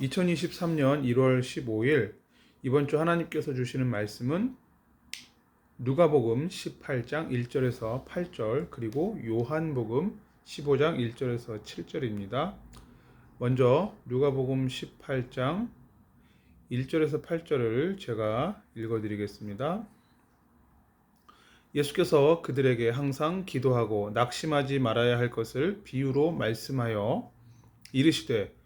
2023년 1월 15일 이번 주 하나님께서 주시는 말씀은 누가복음 18장 1절에서 8절 그리고 요한복음 15장 1절에서 7절입니다. 먼저 누가복음 18장 1절에서 8절을 제가 읽어 드리겠습니다. 예수께서 그들에게 항상 기도하고 낙심하지 말아야 할 것을 비유로 말씀하여 이르시되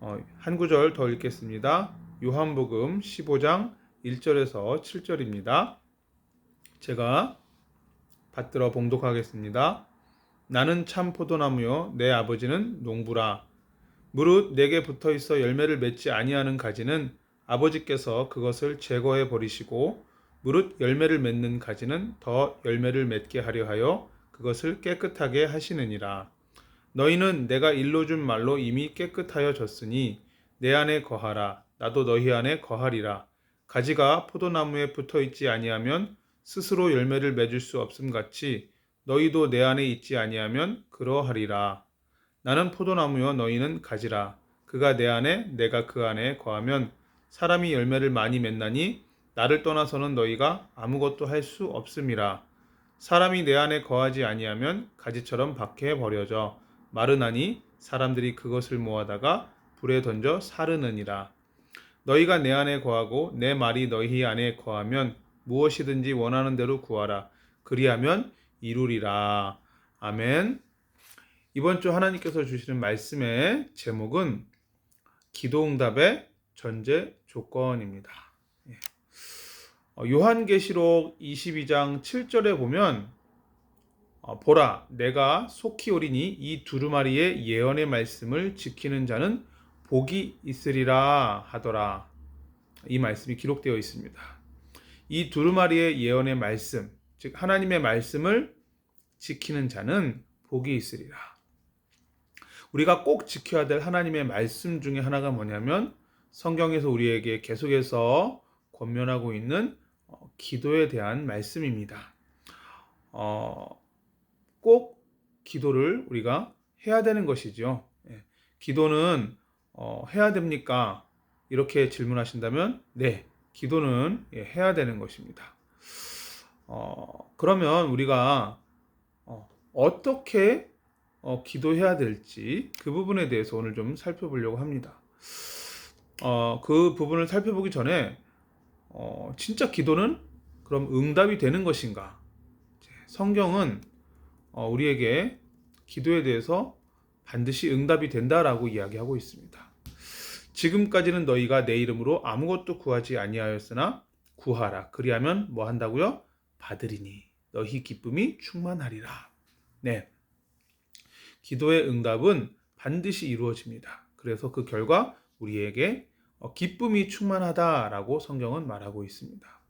어, 한 구절 더 읽겠습니다. 요한복음 15장 1절에서 7절입니다. 제가 받들어 봉독하겠습니다. 나는 참 포도나무요 내 아버지는 농부라. 무릇 내게 붙어 있어 열매를 맺지 아니하는 가지는 아버지께서 그것을 제거해 버리시고 무릇 열매를 맺는 가지는 더 열매를 맺게 하려 하여 그것을 깨끗하게 하시느니라. 너희는 내가 일러준 말로 이미 깨끗하여 졌으니 내 안에 거하라. 나도 너희 안에 거하리라. 가지가 포도나무에 붙어 있지 아니하면 스스로 열매를 맺을 수 없음 같이 너희도 내 안에 있지 아니하면 그러하리라. 나는 포도나무여 너희는 가지라. 그가 내 안에 내가 그 안에 거하면 사람이 열매를 많이 맺나니 나를 떠나서는 너희가 아무것도 할 수 없음이라. 사람이 내 안에 거하지 아니하면 가지처럼 밖에 버려져 마르나니 사람들이 그것을 모아다가 불에 던져 사르느니라. 너희가 내 안에 거하고 내 말이 너희 안에 거하면 무엇이든지 원하는 대로 구하라. 그리하면 이루리라. 아멘. 이번 주 하나님께서 주시는 말씀의 제목은 기도응답의 전제 조건입니다. 예. 어, 요한계시록 22장 7절에 보면 어, 보라, 내가 속히 오리니 이 두루마리의 예언의 말씀을 지키는 자는 복이 있으리라 하더라. 이 말씀이 기록되어 있습니다. 이 두루마리의 예언의 말씀, 즉 하나님의 말씀을 지키는 자는 복이 있으리라. 우리가 꼭 지켜야 될 하나님의 말씀 중에 하나가 뭐냐면 성경에서 우리에게 계속해서 권면하고 있는 어, 기도에 대한 말씀입니다. 어, 꼭 기도를 우리가 해야 되는 것이죠. 예. 기도는 어, 해야 됩니까? 이렇게 질문하신다면 네, 기도는 예, 해야 되는 것입니다. 어, 그러면 우리가 어, 떻게 어, 기도해야 될지 그 부분에 대해서 오늘 좀 살펴보려고 합니다. 어, 그 부분을 살펴보기 전에 어, 진짜 기도는 그럼 응답이 되는 것인가? 성경은 어, 우리에게 기도에 대해서 반드시 응답이 된다라고 이야기하고 있습니다. 지금까지는 너희가 내 이름으로 아무것도 구하지 아니하였으나 구하라. 그리하면 뭐 한다고요? 받으리니 너희 기쁨이 충만하리라. 네. 기도의 응답은 반드시 이루어집니다. 그래서 그 결과 우리에게 어, 기쁨이 충만하다라고 성경은 말하고 있습니다.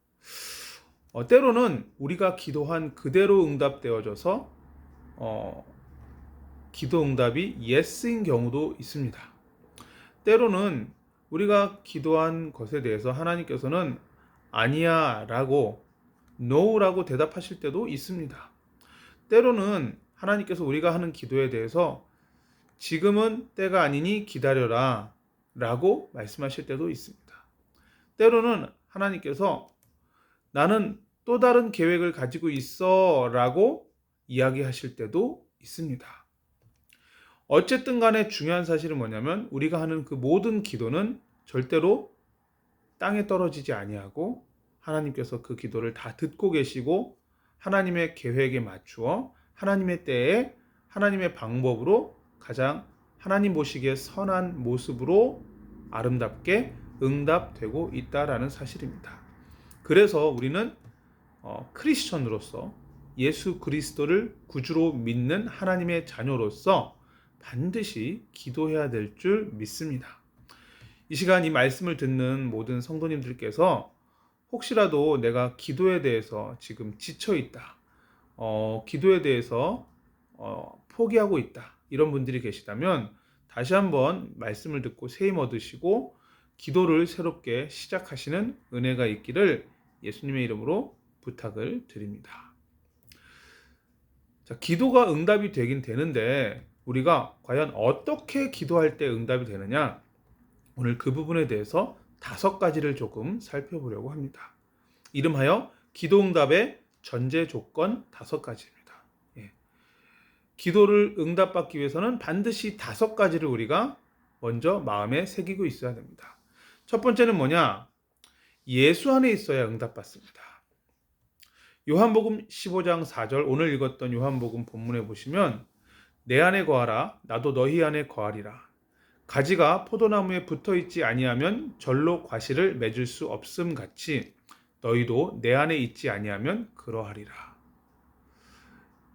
어, 때로는 우리가 기도한 그대로 응답되어져서 어, 기도 응답이 예스인 경우도 있습니다. 때로는 우리가 기도한 것에 대해서 하나님께서는 아니야 라고 no라고 대답하실 때도 있습니다. 때로는 하나님께서 우리가 하는 기도에 대해서 지금은 때가 아니니 기다려라 라고 말씀하실 때도 있습니다. 때로는 하나님께서 나는 또 다른 계획을 가지고 있어 라고 이야기하실 때도 있습니다. 어쨌든 간에 중요한 사실은 뭐냐면 우리가 하는 그 모든 기도는 절대로 땅에 떨어지지 아니하고 하나님께서 그 기도를 다 듣고 계시고 하나님의 계획에 맞추어 하나님의 때에 하나님의 방법으로 가장 하나님 보시기에 선한 모습으로 아름답게 응답되고 있다라는 사실입니다. 그래서 우리는 어, 크리스천으로서 예수 그리스도를 구주로 믿는 하나님의 자녀로서 반드시 기도해야 될 줄 믿습니다. 이 시간 이 말씀을 듣는 모든 성도님들께서 혹시라도 내가 기도에 대해서 지금 지쳐 있다, 어, 기도에 대해서 어, 포기하고 있다 이런 분들이 계시다면 다시 한번 말씀을 듣고 세임 얻으시고 기도를 새롭게 시작하시는 은혜가 있기를 예수님의 이름으로 부탁을 드립니다. 자, 기도가 응답이 되긴 되는데 우리가 과연 어떻게 기도할 때 응답이 되느냐? 오늘 그 부분에 대해서 다섯 가지를 조금 살펴보려고 합니다. 이름하여 기도 응답의 전제 조건 다섯 가지입니다. 예. 기도를 응답받기 위해서는 반드시 다섯 가지를 우리가 먼저 마음에 새기고 있어야 됩니다. 첫 번째는 뭐냐? 예수 안에 있어야 응답받습니다. 요한복음 15장 4절 오늘 읽었던 요한복음 본문에 보시면 내 안에 거하라 나도 너희 안에 거하리라 가지가 포도나무에 붙어 있지 아니하면 절로 과실을 맺을 수 없음 같이 너희도 내 안에 있지 아니하면 그러하리라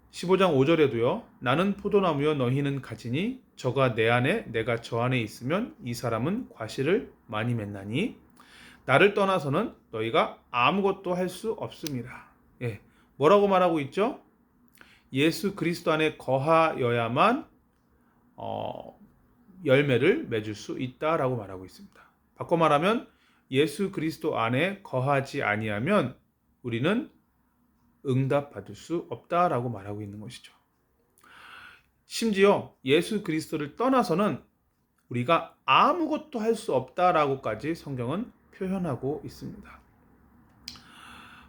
15장 5절에도요 나는 포도나무여 너희는 가지니 저가 내 안에 내가 저 안에 있으면 이 사람은 과실을 많이 맺나니 나를 떠나서는 너희가 아무것도 할 수 없습니다. 예. 뭐라고 말하고 있죠? 예수 그리스도 안에 거하여야만 어, 열매를 맺을 수 있다라고 말하고 있습니다. 바꿔 말하면 예수 그리스도 안에 거하지 아니하면 우리는 응답 받을 수 없다라고 말하고 있는 것이죠. 심지어 예수 그리스도를 떠나서는 우리가 아무것도 할 수 없다라고까지 성경은 표현하고 있습니다.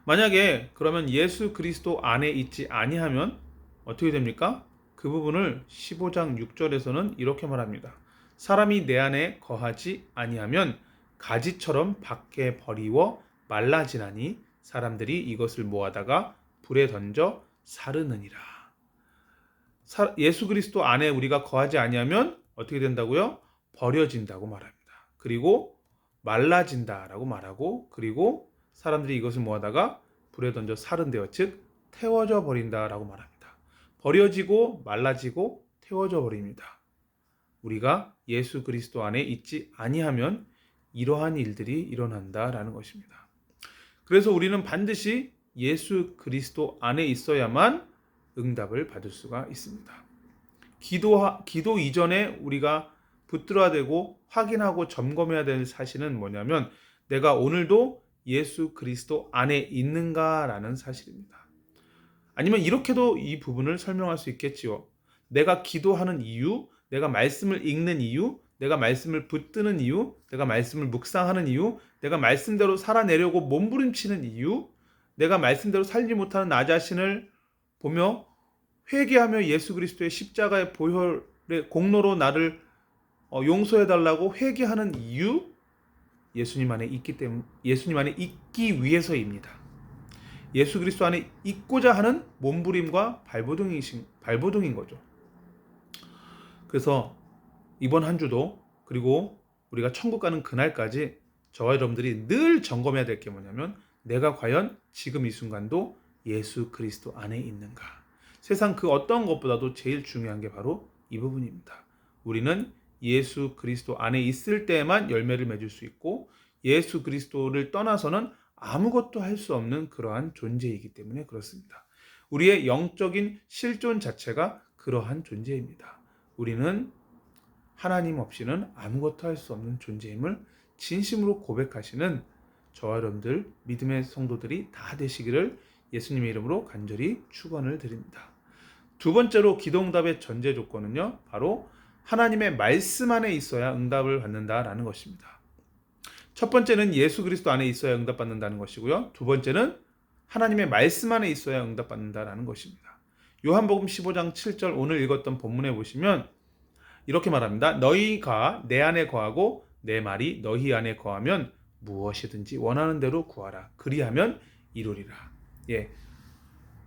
만약에 그러면 예수 그리스도 안에 있지 아니하면 어떻게 됩니까? 그 부분을 15장 6절에서는 이렇게 말합니다. 사람이 내 안에 거하지 아니하면 가지처럼 밖에 버리워 말라지나니 사람들이 이것을 모아다가 불에 던져 사르느니라. 예수 그리스도 안에 우리가 거하지 아니하면 어떻게 된다고요? 버려진다고 말합니다. 그리고 말라진다라고 말하고 그리고 사람들이 이것을 모아다가 불에 던져 사른되어 즉 태워져 버린다라고 말합니다. 버려지고 말라지고 태워져 버립니다. 우리가 예수 그리스도 안에 있지 아니하면 이러한 일들이 일어난다라는 것입니다. 그래서 우리는 반드시 예수 그리스도 안에 있어야만 응답을 받을 수가 있습니다. 기도 기도 이전에 우리가 붙들어야 되고 확인하고 점검해야 될 사실은 뭐냐면 내가 오늘도 예수 그리스도 안에 있는가라는 사실입니다. 아니면 이렇게도 이 부분을 설명할 수 있겠지요. 내가 기도하는 이유, 내가 말씀을 읽는 이유, 내가 말씀을 붙드는 이유, 내가 말씀을 묵상하는 이유, 내가 말씀대로 살아내려고 몸부림치는 이유, 내가 말씀대로 살지 못하는 나 자신을 보며 회개하며 예수 그리스도의 십자가의 보혈의 공로로 나를 어, 용서해 달라고 회개하는 이유 예수님 안에 있기 때문 예수님 안에 있기 위해서입니다. 예수 그리스도 안에 있고자 하는 몸부림과 발버둥이신 발버둥인 거죠. 그래서 이번 한 주도 그리고 우리가 천국 가는 그날까지 저와 여러분들이 늘 점검해야 될 게 뭐냐면 내가 과연 지금 이 순간도 예수 그리스도 안에 있는가? 세상 그 어떤 것보다도 제일 중요한 게 바로 이 부분입니다. 우리는 예수 그리스도 안에 있을 때만 열매를 맺을 수 있고 예수 그리스도를 떠나서는 아무것도 할 수 없는 그러한 존재이기 때문에 그렇습니다. 우리의 영적인 실존 자체가 그러한 존재입니다. 우리는 하나님 없이는 아무것도 할 수 없는 존재임을 진심으로 고백하시는 저와 여러분들 믿음의 성도들이 다 되시기를 예수님의 이름으로 간절히 축원을 드립니다. 두 번째로 기도응답의 전제 조건은요. 바로 하나님의 말씀 안에 있어야 응답을 받는다라는 것입니다. 첫 번째는 예수 그리스도 안에 있어야 응답받는다는 것이고요. 두 번째는 하나님의 말씀 안에 있어야 응답받는다라는 것입니다. 요한복음 15장 7절 오늘 읽었던 본문에 보시면 이렇게 말합니다. 너희가 내 안에 거하고 내 말이 너희 안에 거하면 무엇이든지 원하는 대로 구하라. 그리하면 이루리라. 예.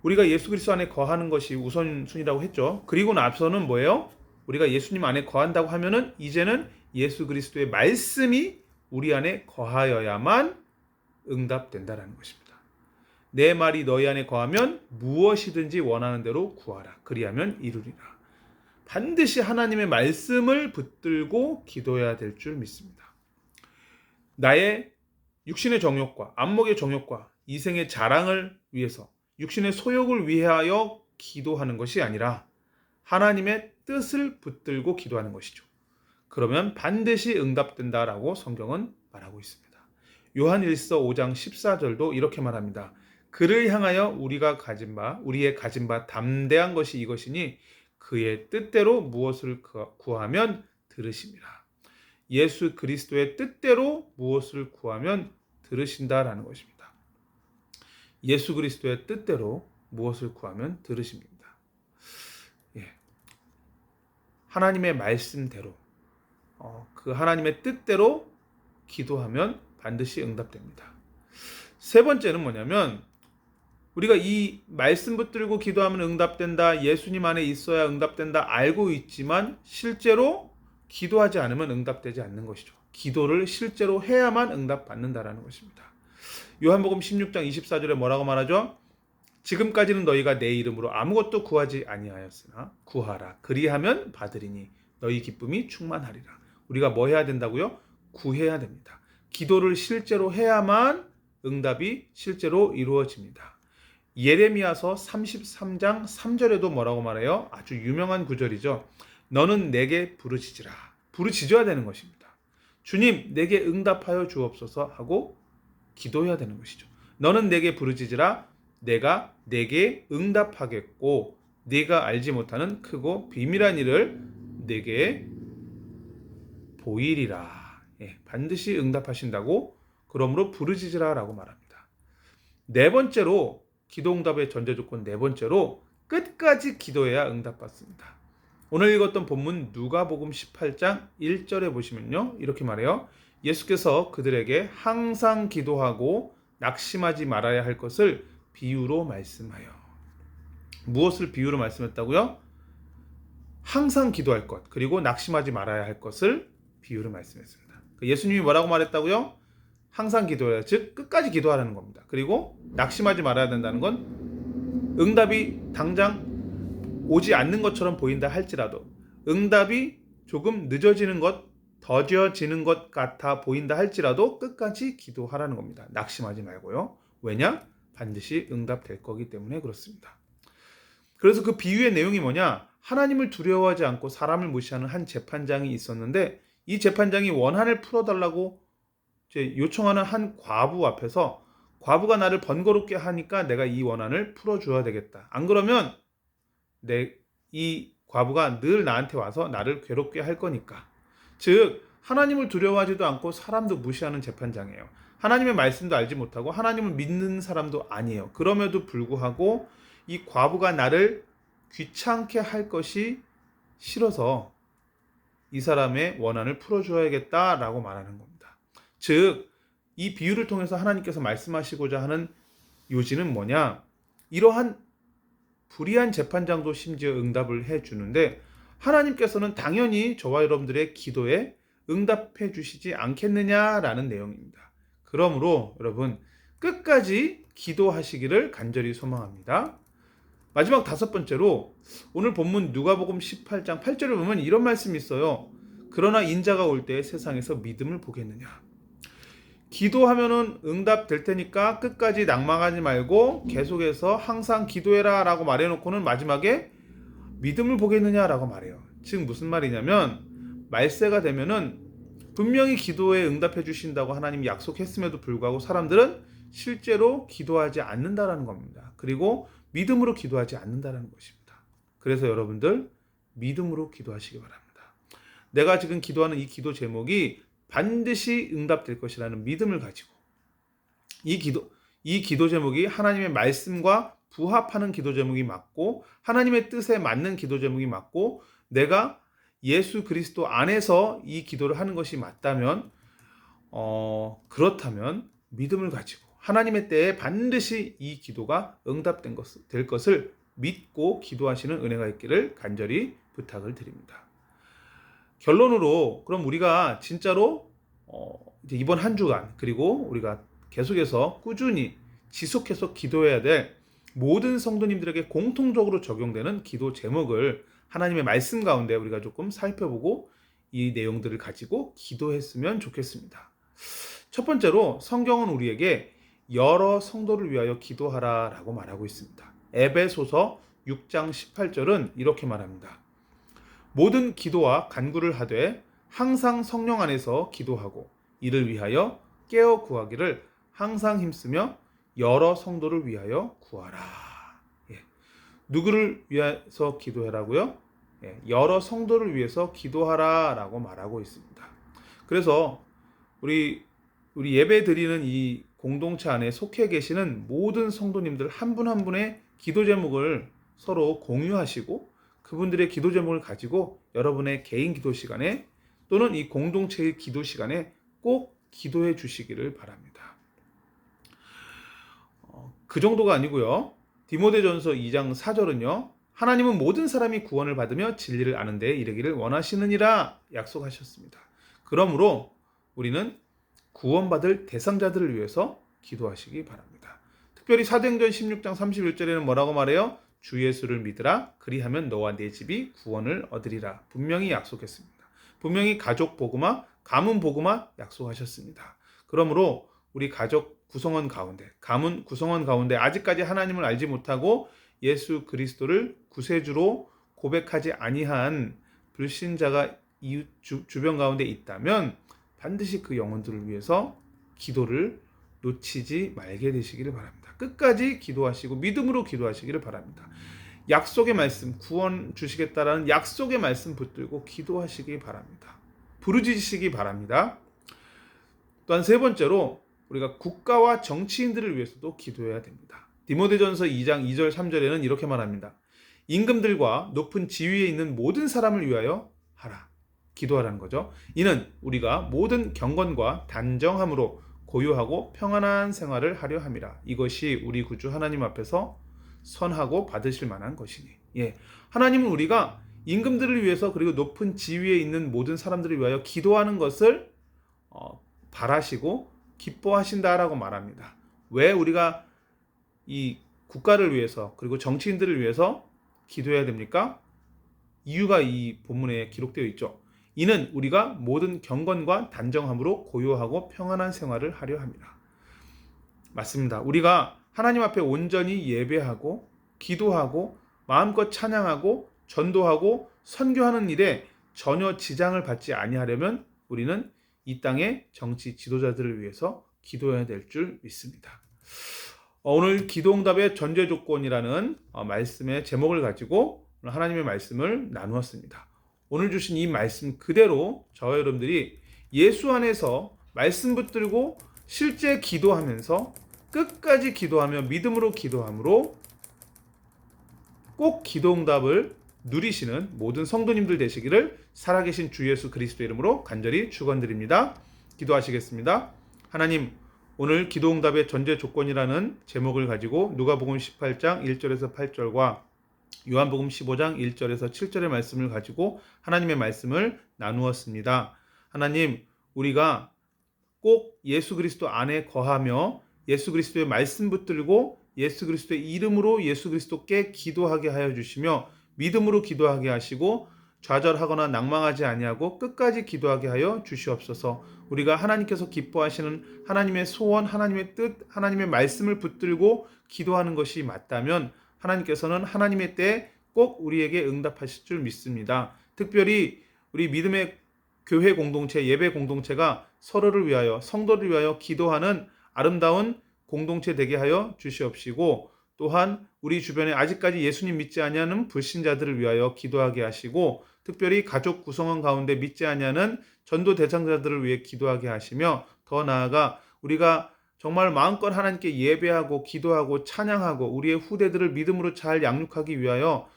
우리가 예수 그리스도 안에 거하는 것이 우선순위라고 했죠. 그리고 나서는 뭐예요? 우리가 예수님 안에 거한다고 하면은 이제는 예수 그리스도의 말씀이 우리 안에 거하여야만 응답된다라는 것입니다. 내 말이 너희 안에 거하면 무엇이든지 원하는 대로 구하라. 그리하면 이루리라. 반드시 하나님의 말씀을 붙들고 기도해야 될 줄 믿습니다. 나의 육신의 정욕과 안목의 정욕과 이생의 자랑을 위해서 육신의 소욕을 위하여 기도하는 것이 아니라 하나님의 뜻을 붙들고 기도하는 것이죠. 그러면 반드시 응답된다라고 성경은 말하고 있습니다. 요한 1서 5장 14절도 이렇게 말합니다. 그를 향하여 우리가 가진 바 우리의 가진 바 담대한 것이 이것이니 그의 뜻대로 무엇을 구하면 들으심이라. 예수 그리스도의 뜻대로 무엇을 구하면 들으신다라는 것입니다. 예수 그리스도의 뜻대로 무엇을 구하면 들으십니다. 예. 하나님의 말씀대로 어, 그 하나님의 뜻대로 기도하면 반드시 응답됩니다. 세 번째는 뭐냐면 우리가 이 말씀 붙들고 기도하면 응답된다. 예수님 안에 있어야 응답된다. 알고 있지만 실제로 기도하지 않으면 응답되지 않는 것이죠. 기도를 실제로 해야만 응답받는다라는 것입니다. 요한복음 16장 24절에 뭐라고 말하죠? 지금까지는 너희가 내 이름으로 아무것도 구하지 아니하였으나 구하라. 그리하면 받으리니 너희 기쁨이 충만하리라. 우리가 뭐 해야 된다고요? 구해야 됩니다. 기도를 실제로 해야만 응답이 실제로 이루어집니다. 예레미야서 33장 3절에도 뭐라고 말해요? 아주 유명한 구절이죠. 너는 내게 부르짖으라. 부르짖어야 되는 것입니다. 주님, 내게 응답하여 주옵소서 하고 기도해야 되는 것이죠. 너는 내게 부르짖으라. 내가 내게 응답하겠고 네가 알지 못하는 크고 비밀한 일을 내게 보이리라. 예, 반드시 응답하신다고 그러므로 부르짖으라라고 말합니다. 네 번째로 기도 응답의 전제 조건 네 번째로 끝까지 기도해야 응답받습니다. 오늘 읽었던 본문 누가복음 18장 1절에 보시면요. 이렇게 말해요. 예수께서 그들에게 항상 기도하고 낙심하지 말아야 할 것을 비유로 말씀하여. 무엇을 비유로 말씀했다고요? 항상 기도할 것, 그리고 낙심하지 말아야 할 것을 비유로 말씀했습니다. 그 예수님이 뭐라고 말했다고요? 항상 기도해야, 즉 끝까지 기도하라는 겁니다. 그리고 낙심하지 말아야 된다는 건 응답이 당장 오지 않는 것처럼 보인다 할지라도 응답이 조금 늦어지는 것, 더뎌지는 것 같아 보인다 할지라도 끝까지 기도하라는 겁니다. 낙심하지 말고요. 왜냐? 반드시 응답될 거기 때문에 그렇습니다. 그래서 그 비유의 내용이 뭐냐? 하나님을 두려워하지 않고 사람을 무시하는 한 재판장이 있었는데 이 재판장이 원한을 풀어달라고 요청하는 한 과부 앞에서 과부가 나를 번거롭게 하니까 내가 이 원한을 풀어줘야 되겠다. 안 그러면 내 이 과부가 늘 나한테 와서 나를 괴롭게 할 거니까. 즉 하나님을 두려워하지도 않고 사람도 무시하는 재판장이에요. 하나님의 말씀도 알지 못하고 하나님을 믿는 사람도 아니에요. 그럼에도 불구하고 이 과부가 나를 귀찮게 할 것이 싫어서 이 사람의 원한을 풀어줘야겠다라고 말하는 겁니다. 즉, 이 비유를 통해서 하나님께서 말씀하시고자 하는 요지는 뭐냐? 이러한 불의한 재판장도 심지어 응답을 해 주는데 하나님께서는 당연히 저와 여러분들의 기도에 응답해 주시지 않겠느냐라는 내용입니다. 그러므로 여러분 끝까지 기도하시기를 간절히 소망합니다. 마지막 다섯 번째로 오늘 본문 누가복음 18장 8절을 보면 이런 말씀이 있어요. 그러나 인자가 올 때 세상에서 믿음을 보겠느냐. 기도하면은 응답 될 테니까 끝까지 낭망하지 말고 계속해서 항상 기도해라 라고 말해놓고는 마지막에 믿음을 보겠느냐 라고 말해요. 즉 무슨 말이냐면 말세가 되면은 분명히 기도에 응답해 주신다고 하나님이 약속했음에도 불구하고 사람들은 실제로 기도하지 않는다라는 겁니다. 그리고 믿음으로 기도하지 않는다라는 것입니다. 그래서 여러분들 믿음으로 기도하시기 바랍니다. 내가 지금 기도하는 이 기도 제목이 반드시 응답될 것이라는 믿음을 가지고 이 기도 이 기도 제목이 하나님의 말씀과 부합하는 기도 제목이 맞고 하나님의 뜻에 맞는 기도 제목이 맞고 내가 예수 그리스도 안에서 이 기도를 하는 것이 맞다면 어, 그렇다면 믿음을 가지고 하나님의 때에 반드시 이 기도가 응답된 것, 될 것을 믿고 기도하시는 은혜가 있기를 간절히 부탁을 드립니다. 결론으로 그럼 우리가 진짜로 어, 이번 한 주간 그리고 우리가 계속해서 꾸준히 지속해서 기도해야 될 모든 성도님들에게 공통적으로 적용되는 기도 제목을 하나님의 말씀 가운데 우리가 조금 살펴보고 이 내용들을 가지고 기도했으면 좋겠습니다. 첫 번째로 성경은 우리에게 여러 성도를 위하여 기도하라 라고 말하고 있습니다. 에베소서 6장 18절은 이렇게 말합니다. 모든 기도와 간구를 하되 항상 성령 안에서 기도하고 이를 위하여 깨어 구하기를 항상 힘쓰며 여러 성도를 위하여 구하라. 예. 누구를 위해서 기도해라고요? 예. 여러 성도를 위해서 기도하라라고 말하고 있습니다. 그래서 우리 우리 예배 드리는 이 공동체 안에 속해 계시는 모든 성도님들 한 분 한 분의 기도 제목을 서로 공유하시고 그분들의 기도 제목을 가지고 여러분의 개인 기도 시간에 또는 이 공동체의 기도 시간에 꼭 기도해 주시기를 바랍니다. 어, 그 정도가 아니고요. 디모데전서 2장 4절은요. 하나님은 모든 사람이 구원을 받으며 진리를 아는 데 이르기를 원하시느니라 약속하셨습니다. 그러므로 우리는 구원받을 대상자들을 위해서 기도하시기 바랍니다. 특별히 사도행전 16장 31절에는 뭐라고 말해요? 주 예수를 믿으라 그리하면 너와 네 집이 구원을 얻으리라 분명히 약속했습니다. 분명히 가족 복음화, 가문 복음화 약속하셨습니다. 그러므로 우리 가족 구성원 가운데, 가문 구성원 가운데 아직까지 하나님을 알지 못하고 예수 그리스도를 구세주로 고백하지 아니한 불신자가 이웃 주, 주변 가운데 있다면 반드시 그 영혼들을 위해서 기도를 놓치지 말게 되시기를 바랍니다. 끝까지 기도하시고 믿음으로 기도하시기를 바랍니다. 약속의 말씀, 구원 주시겠다라는 약속의 말씀 붙들고 기도하시기 바랍니다. 부르짖으시기 바랍니다. 또한 세 번째로 우리가 국가와 정치인들을 위해서도 기도해야 됩니다. 디모데전서 2장 2절 3절에는 이렇게 말합니다. 임금들과 높은 지위에 있는 모든 사람을 위하여 하라. 기도하라는 거죠. 이는 우리가 모든 경건과 단정함으로 고요하고 평안한 생활을 하려 함이라. 이것이 우리 구주 하나님 앞에서 선하고 받으실 만한 것이니. 예. 하나님은 우리가 임금들을 위해서 그리고 높은 지위에 있는 모든 사람들을 위하여 기도하는 것을 어, 바라시고 기뻐하신다라고 말합니다. 왜 우리가 이 국가를 위해서 그리고 정치인들을 위해서 기도해야 됩니까? 이유가 이 본문에 기록되어 있죠. 이는 우리가 모든 경건과 단정함으로 고요하고 평안한 생활을 하려 합니다. 맞습니다. 우리가 하나님 앞에 온전히 예배하고 기도하고 마음껏 찬양하고 전도하고 선교하는 일에 전혀 지장을 받지 아니하려면 우리는 이 땅의 정치 지도자들을 위해서 기도해야 될 줄 믿습니다. 어, 오늘 기도응답의 전제 조건이라는 어, 말씀의 제목을 가지고 하나님의 말씀을 나누었습니다. 오늘 주신 이 말씀 그대로 저와 여러분들이 예수 안에서 말씀 붙들고 실제 기도하면서 끝까지 기도하며 믿음으로 기도함으로 꼭 기도응답을 누리시는 모든 성도님들 되시기를 살아계신 주 예수 그리스도 이름으로 간절히 축원드립니다. 기도하시겠습니다. 하나님 오늘 기도 응답의 전제 조건이라는 제목을 가지고 누가복음 18장 1절에서 8절과 요한복음 15장 1절에서 7절의 말씀을 가지고 하나님의 말씀을 나누었습니다. 하나님, 우리가 꼭 예수 그리스도 안에 거하며 예수 그리스도의 말씀 붙들고 예수 그리스도의 이름으로 예수 그리스도께 기도하게 하여 주시며 믿음으로 기도하게 하시고 좌절하거나 낭망하지 아니하고 끝까지 기도하게 하여 주시옵소서. 우리가 하나님께서 기뻐하시는 하나님의 소원, 하나님의 뜻, 하나님의 말씀을 붙들고 기도하는 것이 맞다면 하나님께서는 하나님의 때에 꼭 우리에게 응답하실 줄 믿습니다. 특별히 우리 믿음의 교회 공동체, 예배 공동체가 서로를 위하여 성도를 위하여 기도하는 아름다운 공동체 되게 하여 주시옵시고 또한 우리 주변에 아직까지 예수님 믿지 아니하는 불신자들을 위하여 기도하게 하시고 특별히 가족 구성원 가운데 믿지 아니하는 전도 대상자들을 위해 기도하게 하시며 더 나아가 우리가 정말 마음껏 하나님께 예배하고 기도하고 찬양하고 우리의 후대들을 믿음으로 잘 양육하기 위하여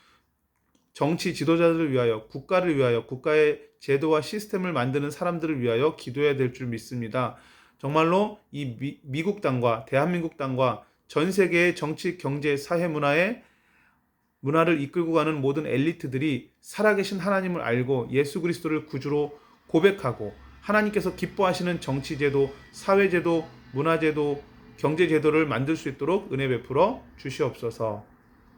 정치 지도자들을 위하여 국가를 위하여 국가의 제도와 시스템을 만드는 사람들을 위하여 기도해야 될 줄 믿습니다. 정말로 이 미, 미국 땅과 대한민국 땅과 전 세계의 정치, 경제, 사회 문화의 문화를 이끌고 가는 모든 엘리트들이 살아계신 하나님을 알고 예수 그리스도를 구주로 고백하고 하나님께서 기뻐하시는 정치제도, 사회제도, 문화제도, 경제제도를 만들 수 있도록 은혜 베풀어 주시옵소서.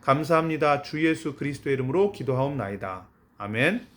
감사합니다. 주 예수 그리스도의 이름으로 기도하옵나이다. 아멘.